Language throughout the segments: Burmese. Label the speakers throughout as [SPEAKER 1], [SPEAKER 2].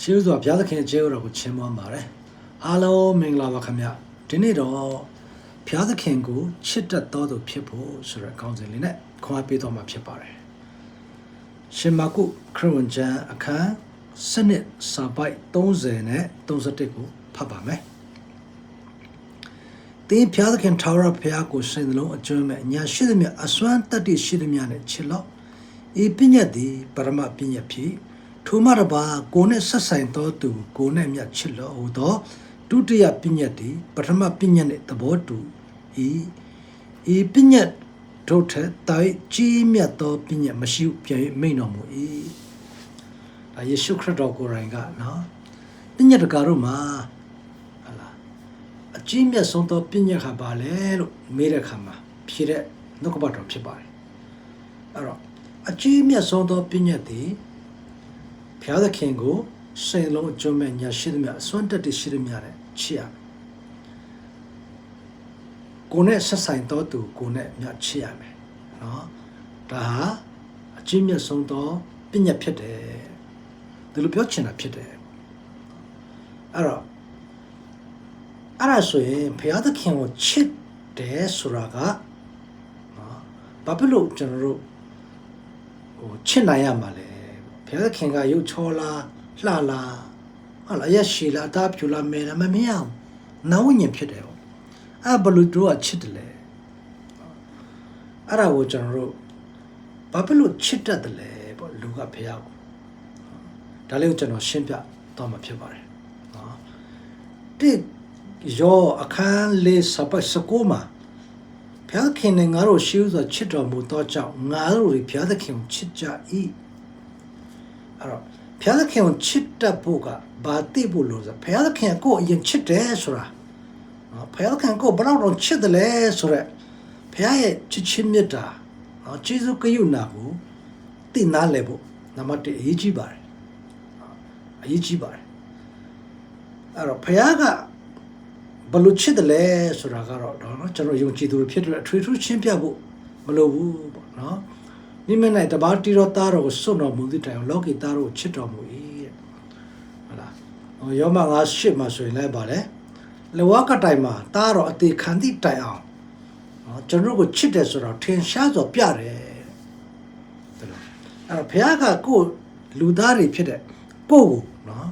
[SPEAKER 1] ရှေးဥစွာဘုရားသခင်ကျေးဇူးတော်ကိုချီးမွမ်းပါတယ်အားလုံးမင်္ဂလာပါခင်ဗျဒီနေ့တော့ဘုရားသခင်ကိုချစ်တတ်တော်သူဖြစ်ဖို့ဆိုတဲ့ခေါင်းစဉ်လေးနဲ့ခွန်အားပေးတော်မှာဖြစ်ပါတယ်ရှင်မာကုခရစ်ဝင်ကျမ်းအခန်းစနစ်စာပိုက်30နဲ့31ကိုဖတ်ပါမယ်တင်းဘုရားသခင်ထာဝရဘုရားကိုစိတ်နှလုံးအကျွမ်းမဲ့ညာရှိသမျှအစွမ်းတတ္တိရှိသမျှနဲ့ချစ်လို့ဤပညတ်သည်ပရမပညတ်ဖြစ် ထိုမှတပါကိုယ်နဲ့ဆက်ဆိုင်သောသူကိုယ်နဲ့မြတ်ချစ်လို့ဟူသောဒုတိယပညတ်သည်ပထမပညတ်နှင့်သဘောတူဤဤပညတ်တို့ထက်တိုက်ကြီးမြတ်သောပညတ်မရှိဟုပြန်၍မိန်တော်မူ၏ဒါယေရှုခရစ်တော်ကိုယ်တိုင်ကနော်ပညတ်တကာတို့မှာဟလာအကြီးမြတ်ဆုံးသောပညတ်ခါပါလေလို့မေးတဲ့အခါမှာဖြေတဲ့နှုတ်ကပတ်တော်ဖြစ်ပါတယ်အဲ့တော့အကြီးမြတ်ဆုံးသောပညတ်သည် ဘုရားသခင်ကိုစိတ်လုံးအကျုံးမဲ့ညာရှိသမျှအစွမ်းတက်တရှိသမျှနဲ့ချစ်ရမယ်ကိုယ်နဲ့ဆက်ဆိုင်တော်သူကိုယ်နဲ့မြတ်ချစ်ရမယ်နော်ဒါဟာအချင်းမြတ်ဆုံးသောပညာဖြစ်တယ်ဒီလိုပြောချင်တာဖြစ်တယ်အဲ့တော့အဲ့ဒါဆိုရင်ဘုရားသခင်ကိုချစ်တယ်ဆိုတာကနော်ဘာဖြစ်လို့ကျွန်တော်တို့ဟိုချစ်နိုင်ရမှာလဲ ဘုရားသခင်ကရုပ်ချောလားလှလားဟုတ်လားရက်ရှည်လားအသားဖြူလားမဲလားမမင်းအောင်နာဝိညာဉ်ဖြစ်တယ်ပေါ့အဲ့ဘလူတို့ကချစ်တယ်လေအဲ့ဒါကိုကျွန်တော်တို့ဘာဖြစ်လို့ချစ်တတ်တယ်လဲပေါ့လူကဘုရားကိုဒါလေးကိုကျွန်တော်ရှင်းပြတော့မှာဖြစ်ပါတယ်နော်တိယောအခန်းလေးစပတ်စကူမှာဘုရားခင်နဲ့ငါတို့ရှိဥစွာချစ်တော်မူသောကြောင့်ငါတို့ဘုရားသခင်ကိုချစ်ကြ၏ အဲ့တော့ဘုရားသခင်ကိုချစ်တတ်ဖို့ကဘာသိဖို့လို့ဆိုဘုရားသခင်ကကိုယ်အရင်ချစ်တယ်ဆိုတာနော်ဘုရားသခင်ကိုဘယ်တော့တော့ချစ်တယ်လဲဆိုတော့ဘုရားရဲ့ချစ်ချင်းမြတ်တာနော်ကျေးဇူးကရုဏာကိုသိနာလဲဖို့နံပါတ်1အရေးကြီးပါတယ်အရေးကြီးပါတယ်အဲ့တော့ဘုရားကဘယ်လိုချစ်တယ်လဲဆိုတာကတော့တော့နော်ကျွန်တော်ယုံကြည်သူတွေဖြစ်တဲ့အထွေထူးရှင်းပြဖို့မလိုဘူးပေါ့နော် နိမနဲ့တပါးတီတော်သားတော်ကိုစွန့်တော်မူသည့်တိုင်အောင်လောကီသားတော်ကိုချစ်တော်မူ၏တဲ့ဟုတ်လားဟောယောမငါရှစ်မှာဆိုရင်လည်းပါလေလဝကတိုင်မှာသားတော်အသေးခံသည့်တိုင်အောင်နော်ကျွန်တော်ကိုချစ်တယ်ဆိုတော့ထင်ရှားစွာပြတယ်တဲ့အဲ့တော့ဘုရားကကိုယ်လူသားတွေဖြစ်တဲ့ကိုယ့်ကိုနော်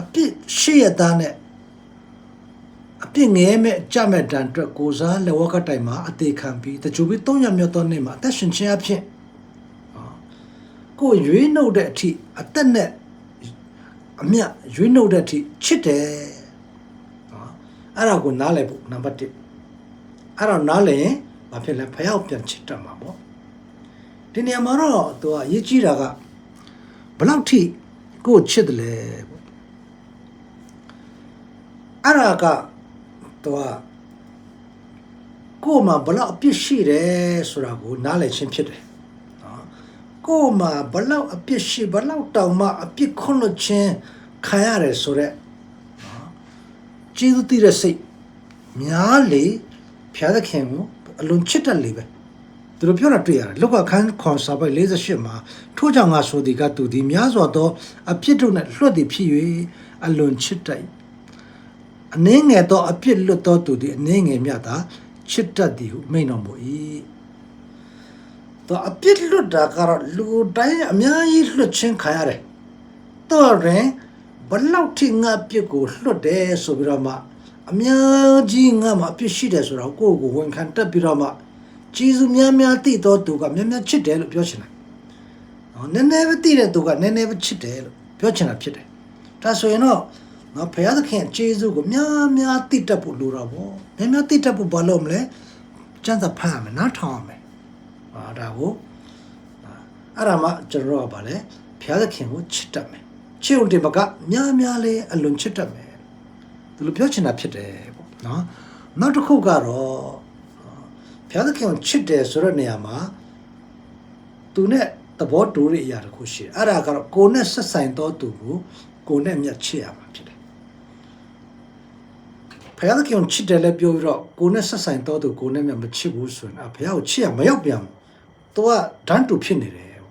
[SPEAKER 1] အပြစ်ရှိရသားနဲ့အပြစ်ငဲမဲ့ကြမဲ့တန်အတွက်ကိုစားလဝကတိုင်မှာအသေးခံပြီးတချို့ပြီး၃ရက်မြောက်သောနေ့မှာအသက်ရှင်ခြင်းအဖြစ် ကိုယ်ရွေးနှုတ်တဲ့အထိအသက်နဲ့အမြတ်ရွေးနှုတ်တဲ့အထိချစ်တယ်နော်အဲ့ဒါကိုနားလည်ဖို့နံပါတ်1အဲ့တော့နားလည်ရင်ဘာဖြစ်လဲဖယောက်ပြန်ချစ်တတ်မှာပေါ့ဒီနေရာမှာတော့သူကအရေးကြီးတာကဘယ်လောက်ထိကိုယ်ချစ်တယ်လဲပေါ့အဲ့ဒါကသူကကိုယ်မှာဘယ်လောက်အပြစ်ရှိတယ်ဆိုတာကိုနားလည်ခြင်းဖြစ်တယ်နော် ကိုယ်မှာဘလောက်အပြစ်ရှိဘလောက်တောင်မှအပြစ်ခွန်းလွတ်ခြင်းခံရတယ်ဆိုတော့နော်ကျေးဇူးတည်တဲ့စိတ်များလေဖျားသခင်ကိုအလွန်ချစ်တတ်လေပဲသူတို့ပြောတာတွေ့ရတယ်လောကခန်းခွန်စာပိုက်48မှာထို့ကြောင့်ငါဆိုသည်ကသူသည်များစွာသောအပြစ်တို့နဲ့လွတ်သည်ဖြစ်၍အလွန်ချစ်တတ်၏အနည်းငယ်သောအပြစ်လွတ်သောသူသည်အနည်းငယ်မြတ်သာချစ်တတ်သည်ဟုမိန့်တော်မူ၏ တော့အပြစ်လွတ်တာကတော့လူတိုင်းအများကြီးလွတ်ချင်းခံရတယ်တော့ရင်ဘလောက်ထိငါအပြစ်ကိုလွတ်တယ်ဆိုပြီးတော့မှအများကြီးငါမှာအပြစ်ရှိတယ်ဆိုတော့ကိုယ့်ကိုယ်ဝန်ခံတက်ပြီးတော့မှကျေးဇူးများများသိတော့သူကများများချစ်တယ်လို့ပြောချင်တယ်။နော်နည်းနည်းပဲသိတဲ့သူကနည်းနည်းပဲချစ်တယ်လို့ပြောချင်တာဖြစ်တယ်။ဒါဆိုရင်တော့နော်ဘုရားသခင်ကျေးဇူးကိုများများသိတတ်ဖို့လိုတော့ဗော။များများသိတတ်ဖို့ဘာလို့မလဲ။စံစာဖတ်ရမယ်နားထောင်ရမယ်။အာ ဒါကိုအဲ့ဒါမှကျွန်တော်တို့ကဗာလဲဘုရားသခင်ကိုချစ်တတ်မယ်။ချစ်ုံတင်မကများများလေးအလွန်ချစ်တတ်မယ်။ဒီလိုပြောချင်တာဖြစ်တယ်ပေါ့နော်။နောက်တစ်ခုကတော့ဘုရားသခင်ကိုချစ်တယ်ဆိုတဲ့နေရာမှာသူနဲ့သဘောတူတဲ့အရာတစ်ခုရှိတယ်အဲ့ဒါကတော့ကိုယ်နဲ့ဆက်ဆိုင်သောသူကိုကိုယ်နဲ့မြတ်ချစ်ရမှာဖြစ်တယ်ဘုရားသခင်ကိုချစ်တယ်လည်းပြောပြီးတော့ကိုယ်နဲ့ဆက်ဆိုင်သောသူကိုယ်နဲ့မြတ်မချစ်ဘူးဆိုရင်အဘုရားကိုချစ်ရမရောက်ပြန်ဘူး သူကဒန်းတူဖြစ်နေတယ်အဲ့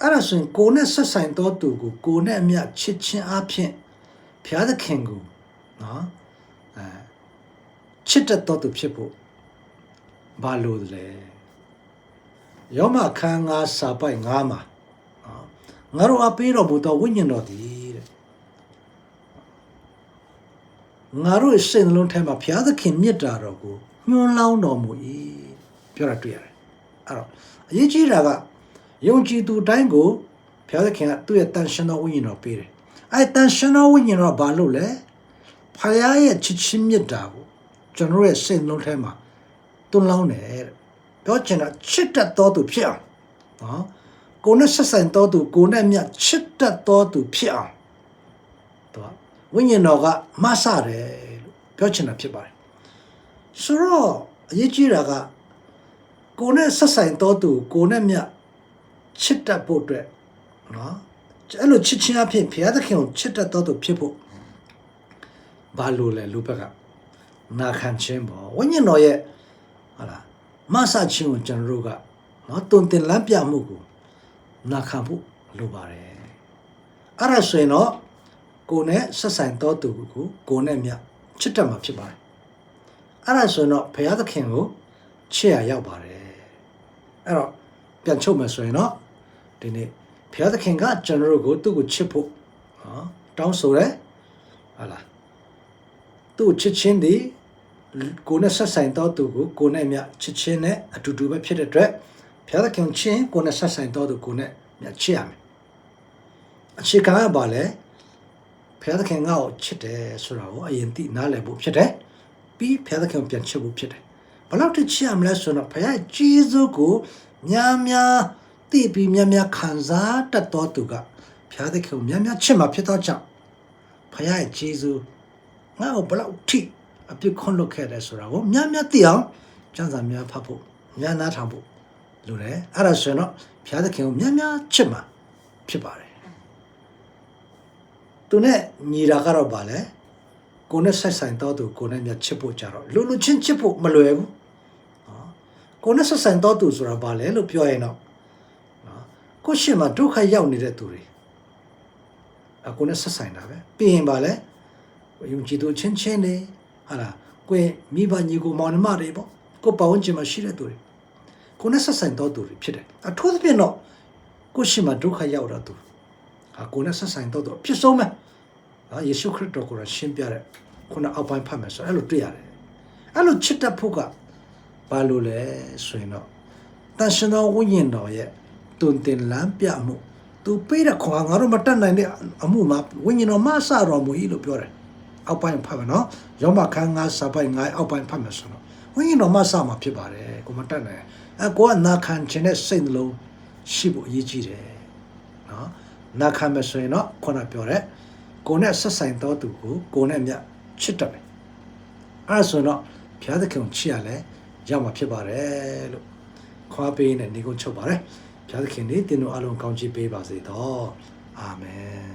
[SPEAKER 1] အဲ့ဒါဆိုရင်ကိုယ်နဲ့ဆက်ဆိုင်သောသူကိုကိုယ်နဲ့အမျှချစ်ချင်းအဖြစ်ဘုရားသခင်ကိုနော်အဲချစ်တတ်သောသူဖြစ်ဖို့ဘာလို့လဲယောမခန်းငါစာပိုက်ငါမှာနော်ငါတို့အပေးတော်မူသောဝိညာဉ်တော်သည်တဲ့ငါတို့ရဲ့စိတ်နှလုံးထဲမှာဘုရားသခင်မြတ်တာတော်ကိုညှိုးလောင်းတော်မူ၏ ပြောတာတွေ့ရတယ်အဲ့တော့အရေးကြီးတာကယုံကြည်သူတိုင်းကိုဘုရားသခင်ကသူ့ရဲ့တန်ရှင်သောဝိညာဉ်တော်ပေးတယ်အဲ့တန်ရှင်သောဝိညာဉ်တော်ဘာလို့လဲဖခင်ရဲ့ချစ်ချင်းမြတ်တာကိုကျွန်တော်ရဲ့စိတ်နှလုံးထဲမှာတွန်းလောင်းတယ်တဲ့ပြောချင်တာချစ်တတ်တော်သူဖြစ်အောင်နော်ကိုယ်နဲ့ဆက်ဆိုင်တော်သူကိုယ်နဲ့မြတ်ချစ်တတ်တော်သူဖြစ်အောင်တော့ဝိညာဉ်တော်ကမဆတယ်လို့ပြောချင်တာဖြစ်ပါတယ်ဆိုတော့အရေးကြီးတာက ကိုယ်နဲ့ဆက်ဆိုင်တော်သူကိုယ်နဲ့မြတ်ချစ်တတ်ဖို့အတွက်နော်အဲ့လိုချစ်ချင်းအဖြစ်ဘုရားသခင်ကိုချစ်တတ်တော်သူဖြစ်ဖို့ဘာလို့လဲလူဘက်ကနာခံခြင်းပေါ့ဝိညာဉ်တော်ရဲ့ဟာလားမဆချင်းကိုကျွန်တော်တို့ကနော်တုံတင်လမ်းပြမှုကိုနာခံဖို့လိုပါတယ်အဲ့ဒါဆိုရင်တော့ကိုယ်နဲ့ဆက်ဆိုင်တော်သူကိုကိုယ်နဲ့မြတ်ချစ်တတ်မှာဖြစ်ပါတယ်အဲ့ဒါဆိုရင်တော့ဘုရားသခင်ကိုချစ်ရရောက်ပါတယ် အဲ့တော့ပြန်ချုပ်မယ်ဆိုရင်တော့ဒီနေ့ဘုရားသခင်ကကျွန်တော်တို့ကိုသူ့ကိုချစ်ဖို့နော်တောင်းဆိုရဲဟာလားသူ့ကိုချစ်ချင်းဒီကိုယ်နဲ့ဆက်ဆိုင်တော်သူကိုကိုယ်နဲ့မြတ်ချစ်ချင်းနဲ့အတူတူပဲဖြစ်တဲ့အတွက်ဘုရားသခင်ချင်းကိုယ်နဲ့ဆက်ဆိုင်တော်သူကိုယ်နဲ့မြတ်ချစ်ရမယ်အခြေခံကဘာလဲဘုရားသခင်ငါ့ကိုချစ်တယ်ဆိုတာကိုအရင်သိနားလည်ဖို့ဖြစ်တယ်ပြီးဘုရားသခင်ကိုပြန်ချစ်ဖို့ဖြစ်တယ် ဘယ်လောက်ထိချစ်ရမလဲဆိုတော့ဘုရားဂျေဇုကိုများများသိပြီးများများခံစားတတ်တော်သူကဘုရားသခင်ကိုများများချစ်မှဖြစ်သောကြောင့်ဘုရားရဲ့ဂျေဇုငါ့ကိုဘယ်လောက်ထိအပြစ်ခွန်လွတ်ခဲ့တယ်ဆိုတာကိုများများသိအောင်ကျမ်းစာများဖတ်ဖို့များနားထောင်ဖို့လိုတယ်အဲ့ဒါဆိုရင်တော့ဘုရားသခင်ကိုများများချစ်မှာဖြစ်ပါတယ်သူနဲ့ညီတာကတော့ဗာလဲ ကိုနဲ့ဆက်ဆိုင်တော့သူကိုနဲ့မြတ်ချစ်ဖို့ကြတော့လူလူချင်းချစ်ဖို့မလွယ်ဘူးနော်ကိုနဲ့ဆက်ဆိုင်တော့သူဆိုတာဗာလဲလို့ပြောရင်တော့နော်ကိုရှင်မှာဒုက္ခရောက်နေတဲ့သူတွေအကိုနဲ့ဆက်ဆိုင်တာပဲပြီးရင်ဗာလဲယုံကြည်သူချင်းချင်းနေဟာလားကိုယ်မိဘညီကိုမောင်နှမတွေပေါ့ကိုယ်ပဝန်းကျင်မှာရှိတဲ့သူတွေကိုနဲ့ဆက်ဆိုင်တော့သူတွေဖြစ်တယ်အထူးသဖြင့်တော့ကိုရှင်မှာဒုက္ခရောက်တော့သူဟာကိုနဲ့ဆက်ဆိုင်တော့သူအဖြစ်ဆုံးပဲ ဟာယေရှုခရစ်တော်ကိုရှင်းပြတဲ့ခုနအောက်ပိုင်းဖတ်မယ်ဆိုအဲ့လိုတွေ့ရတယ်အဲ့လိုချစ်တတ်ဖို့ကဘာလို့လဲဆိုရင်တော့တန်ရှင်တော်ဝိညာဉ်တော်ရဲ့တုန်တင်လမ်းပြမှုသူပေးတဲ့ခွာငါတို့မတတ်နိုင်တဲ့အမှုမှာဝိညာဉ်တော်မဆတော်မူ၏လို့ပြောတယ်အောက်ပိုင်းဖတ်မယ်နော်ရောမခန်းငါစာပိုက်ငါအောက်ပိုင်းဖတ်မယ်ဆိုတော့ဝိညာဉ်တော်မဆမှာဖြစ်ပါတယ်ကိုမတတ်နိုင်အဲကိုကနာခံခြင်းနဲ့စိတ်နှလုံးရှိဖို့အရေးကြီးတယ်နော်နာခံမယ်ဆိုရင်တော့ခုနပြောတဲ့ ကိုနဲ့ဆက်ဆိုင်တော်သူကိုကိုနဲ့မြတ်ချစ်တတ်တယ်အဲဒါဆိုတော့ဘုရားသခင်ကိုချစ်ရလဲရောက်မှာဖြစ်ပါတယ်လို့ခွာပေးနေနေကိုချုပ်ပါတယ်ဘုရားသခင်ဒီတင်တို့အလုံးကောင်းချီးပေးပါစေတော့အာမင်